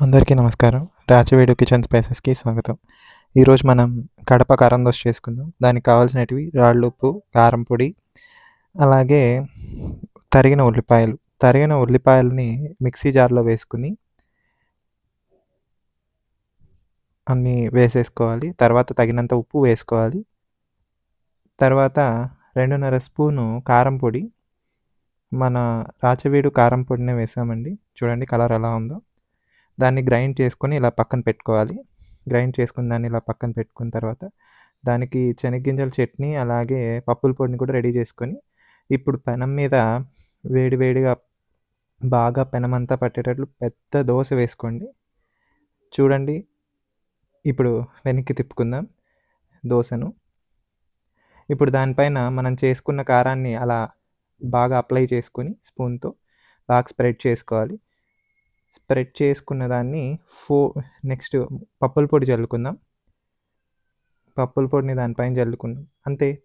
అందరికీ నమస్కారం. రాచవేడు కిచెన్ స్పైసెస్కి స్వాగతం. ఈరోజు మనం కడప కారం దోశ చేసుకుందాం. దానికి కావాల్సినవి రాళ్ళు ఉప్పు కారం పొడి అలాగే తరిగిన ఉల్లిపాయలు. తరిగిన ఉల్లిపాయలని మిక్సీ జార్లో వేసుకుని అన్నీ వేసేసుకోవాలి. తర్వాత తగినంత ఉప్పు వేసుకోవాలి. తర్వాత రెండున్నర స్పూను కారం పొడి. మన రాచవీడు కారం పొడిని వేసామండి. చూడండి కలర్ ఎలా ఉందో. దాన్ని గ్రైండ్ చేసుకొని ఇలా పక్కన పెట్టుకోవాలి. గ్రైండ్ చేసుకుని దాన్ని ఇలా పక్కన పెట్టుకున్న తర్వాత దానికి శనగ్గింజల చట్నీ అలాగే పప్పుల పొడిని కూడా రెడీ చేసుకొని ఇప్పుడు పెనం మీద వేడి వేడిగా బాగా పెనమంతా పట్టేటట్లు పెద్ద దోశ వేసుకోండి. చూడండి. ఇప్పుడు వెనక్కి తిప్పుకుందాం దోశను. ఇప్పుడు దానిపైన మనం చేసుకున్న కారాన్ని అలా బాగా అప్లై చేసుకొని స్పూన్తో బాగా స్ప్రెడ్ చేసుకోవాలి. స్ప్రెడ్ చేసుకున్న దాన్ని ఫో నెక్స్ట్ పప్పుల పొడి చల్లుకుందాం. పప్పుల పొడిని దానిపైన చల్లుకుందాం. అంతే.